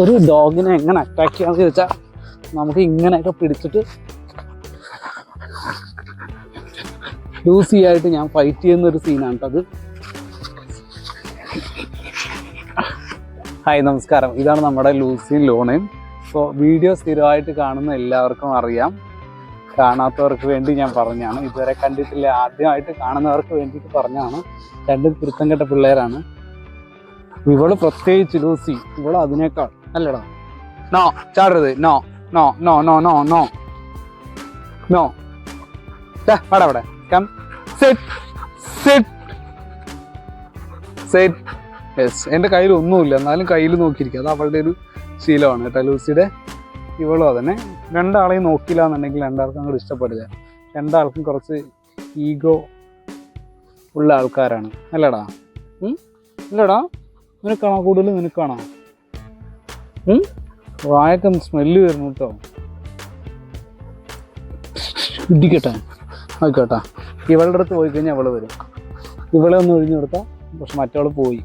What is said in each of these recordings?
ഒരു ഡോഗിനെ എങ്ങനെ അറ്റാക്ക് ചെയ്യാന്ന് ചോദിച്ചാൽ നമുക്ക് ഇങ്ങനെയൊക്കെ പിടിച്ചിട്ട് ലൂസി ആയിട്ട് ഞാൻ ഫൈറ്റ് ചെയ്യുന്ന ഒരു സീനാണ് അത്. ഹായ് നമസ്കാരം. ഇതാണ് നമ്മുടെ ലൂസിയും ലോണയും സോ വീഡിയോ സ്ഥിരമായിട്ട് കാണുന്ന എല്ലാവർക്കും അറിയാം. കാണാത്തവർക്ക് വേണ്ടി ഞാൻ പറഞ്ഞാണ്. ഇതുവരെ കണ്ടിട്ടില്ല. ആദ്യമായിട്ട് കാണുന്നവർക്ക് വേണ്ടിയിട്ട് പറഞ്ഞാണ്. രണ്ടും പിടുത്തം കെട്ട പിള്ളേരാണ്. ഇവൾ പ്രത്യേകിച്ച് ലൂസി ഇവൾ അതിനേക്കാൾ അല്ലടാ no ചാടരുത്. No no no no no no. No. വാടാ അവിടെ. Come set set set yes എന്റെ കയ്യിൽ ഒന്നുമില്ല. എന്നാലും കയ്യിൽ നോക്കിയിരിക്കുക. അത് അവളുടെ ഒരു ശീലമാണ് കേട്ടോ ലൂസിയുടെ. ഇവളും അതന്നെ. രണ്ടാളെയും നോക്കില്ല എന്നുണ്ടെങ്കിൽ രണ്ടാൾക്കും അങ്ങോട്ട് ഇഷ്ടപ്പെടില്ല. രണ്ടാൾക്കും കുറച്ച് ഈഗോ ഉള്ള ആൾക്കാരാണ്. അല്ലടാ. ഉം? നിനക്കാണോ കൂടുതൽ നിനക്കാണോ വായക്കം സ്മെല്ല് വരുന്നു കേട്ടോ. ഇടിക്കട്ടെ. ആയിക്കോട്ടെ. ഇവളുടെ അടുത്ത് പോയി കഴിഞ്ഞാൽ അവൾ വരും. ഇവളെ ഒന്ന് ഒഴിഞ്ഞു കൊടുത്താൽ പക്ഷെ മറ്റവൾ പോയി?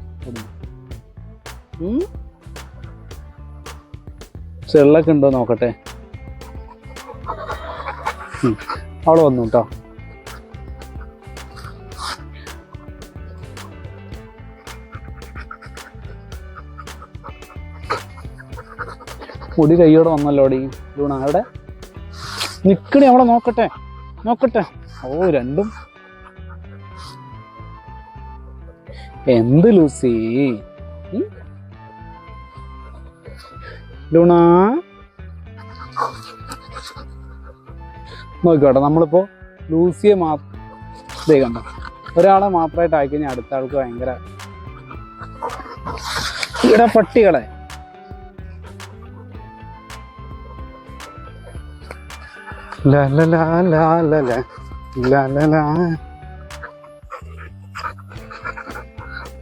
ചെള്ളൊക്കെ ഉണ്ടോ നോക്കട്ടെ. ഉം. അവൾ വന്നു കേട്ടോ. മുടി കൈയോടെ വന്നല്ലോടി ലൂണ. അവിടെ നിക്കണി അവിടെ നോക്കട്ടെ നോക്കട്ടെ. ഓ രണ്ടും. എന്ത് ലൂസി? ലൂണ. നോക്കിക്കോട്ടെ നമ്മളിപ്പോ ലൂസിയെ മാത്രം ഒരാളെ മാത്രമായിട്ട് ആയിക്കഴിഞ്ഞാൽ അടുത്ത ആൾക്ക് ഭയങ്കര ഇവിടെ പട്ടികളെ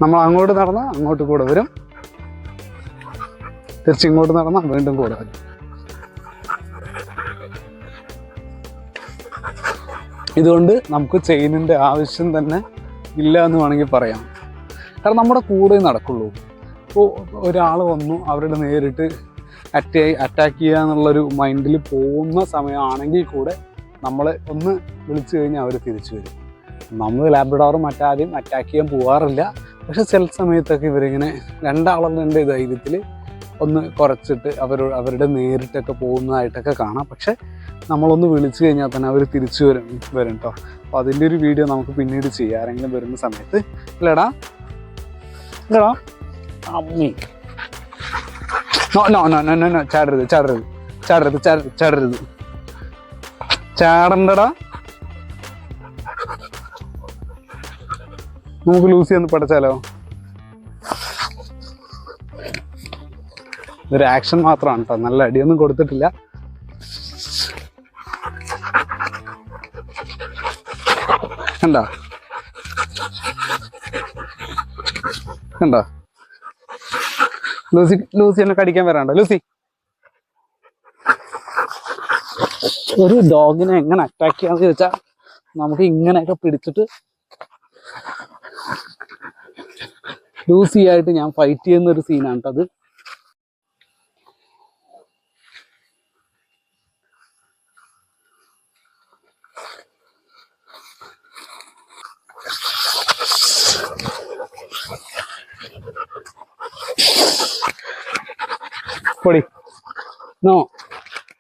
നമ്മൾ അങ്ങോട്ട് നടന്നാൽ അങ്ങോട്ട് കൂടെ വരും. തിരിച്ചിങ്ങോട്ട് നടന്നാൽ വീണ്ടും കൂടെ വരും. ഇതുകൊണ്ട് നമുക്ക് ചെയിനിന്റെ ആവശ്യം തന്നെ ഇല്ല എന്ന് വേണമെങ്കിൽ പറയാം. കാരണം നമ്മുടെ കൂടെ നടക്കുള്ളൂ. ഇപ്പോൾ ഒരാൾ വന്നു അവരുടെ നേരിട്ട് അറ്റാ അറ്റാക്ക് ചെയ്യുക എന്നുള്ളൊരു മൈൻഡിൽ പോകുന്ന സമയമാണെങ്കിൽ കൂടെ നമ്മൾ ഒന്ന് വിളിച്ചു കഴിഞ്ഞാൽ അവർ തിരിച്ചു വരും. നമ്മൾ ലാബ്രഡോറും മറ്റാദ്യം അറ്റാക്ക് ചെയ്യാൻ പോകാറില്ല പക്ഷെ ചില സമയത്തൊക്കെ ഇവരിങ്ങനെ രണ്ടാളുടെ ധൈര്യത്തിൽ ഒന്ന് കുറച്ചിട്ട് അവർ അവരുടെ നേരിട്ടൊക്കെ പോകുന്നതായിട്ടൊക്കെ കാണാം. പക്ഷെ നമ്മളൊന്ന് വിളിച്ചു കഴിഞ്ഞാൽ തന്നെ അവർ തിരിച്ചു വരും വരും കേട്ടോ അപ്പോൾ അതിന്റെ ഒരു വീഡിയോ നമുക്ക് പിന്നീട് ചെയ്യാം. ആരെങ്കിലും വരുന്ന സമയത്ത്. ഇല്ലടാ. ഇല്ലടാ. അമ്മി. No no no no no ചാടരുത് ചാടരുത്. ചാടരുത് ചാടരുത് ചാടണ്ടടാ. നമുക്ക് ലൂസി ഒന്ന് പഠിച്ചാലോ? ഇതൊരു ആക്ഷൻ മാത്രമാണ് കേട്ടോ നല്ല അടിയൊന്നും കൊടുത്തിട്ടില്ല. കണ്ടോ? കണ്ടോ? ലൂസി ലൂസി എന്നെ കടിക്കാൻ വരാണ്ടോ ലൂസി. ഒരു ഡോഗിനെ എങ്ങനെ അറ്റാക്ക് ചെയ്യാന്ന് ചോദിച്ചാൽ നമുക്ക് ഇങ്ങനെയൊക്കെ പിടിച്ചിട്ട് ലൂസി ആയിട്ട് ഞാൻ ഫൈറ്റ് ചെയ്യുന്ന ഒരു സീനാണ് അത്. പൊടി. നോ.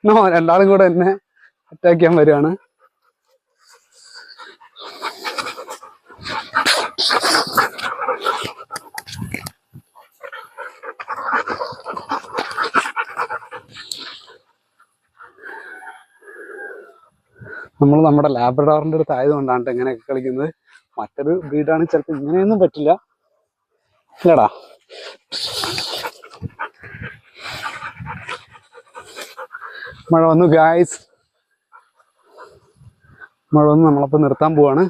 നോ രണ്ടാളും കൂടെ എന്നെ അറ്റാക്ക് ചെയ്യാൻ വരുവാണ് നമ്മൾ നമ്മുടെ ലാബ്രഡോറിന്റെ അടുത്ത് ആയതുകൊണ്ടാണ് കൊണ്ടാണ് ഇങ്ങനെയൊക്കെ കളിക്കുന്നത്. മറ്റൊരു ബ്രീഡാണ് ചിലപ്പോൾ ഇങ്ങനെയൊന്നും പറ്റില്ല. ഇല്ലടാ. മഴ വന്നു ഗായ്സ് മഴ വന്ന് നമ്മളപ്പോൾ നിർത്താൻ പോവാണ്.